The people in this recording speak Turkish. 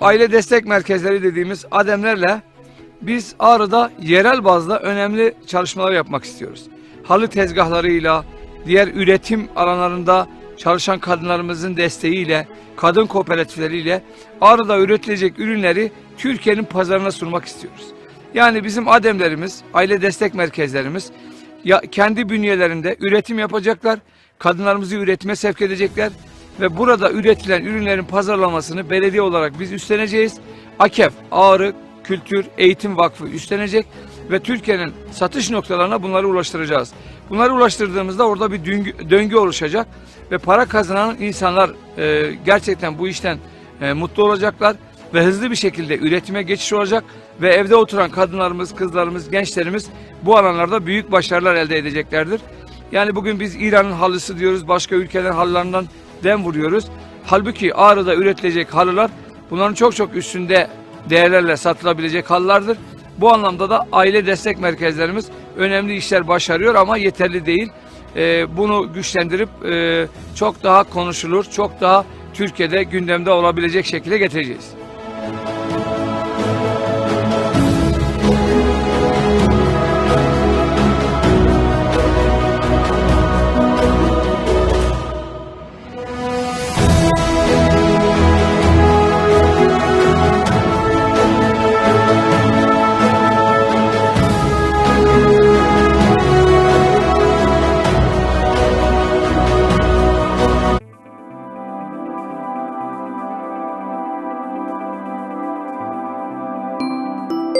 aile destek merkezleri dediğimiz ademlerle biz Ağrı'da yerel bazda önemli çalışmalar yapmak istiyoruz. Halı tezgahlarıyla, diğer üretim alanlarında çalışan kadınlarımızın desteğiyle, kadın kooperatifleriyle Ağrı'da üretilecek ürünleri Türkiye'nin pazarına sunmak istiyoruz. Yani bizim ademlerimiz, aile destek merkezlerimiz ya kendi bünyelerinde üretim yapacaklar, kadınlarımızı üretime sevk edecekler ve burada üretilen ürünlerin pazarlamasını belediye olarak biz üstleneceğiz. AKEF, Ağrı Kültür Eğitim Vakfı üstlenecek ve Türkiye'nin satış noktalarına bunları ulaştıracağız. Bunları ulaştırdığımızda orada bir döngü, döngü oluşacak ve para kazanan insanlar e, gerçekten bu işten e, mutlu olacaklar ve hızlı bir şekilde üretime geçiş olacak ve evde oturan kadınlarımız, kızlarımız, gençlerimiz bu alanlarda büyük başarılar elde edeceklerdir. Yani bugün biz İran'ın halısı diyoruz, başka ülkelerin halılarından dem vuruyoruz. Halbuki Ağrı'da üretilecek halılar bunların çok çok üstünde değerlerle satılabilecek halılardır. Bu anlamda da aile destek merkezlerimiz önemli işler başarıyor ama yeterli değil. Ee, bunu güçlendirip e, çok daha konuşulur, çok daha Türkiye'de gündemde olabilecek şekilde getireceğiz.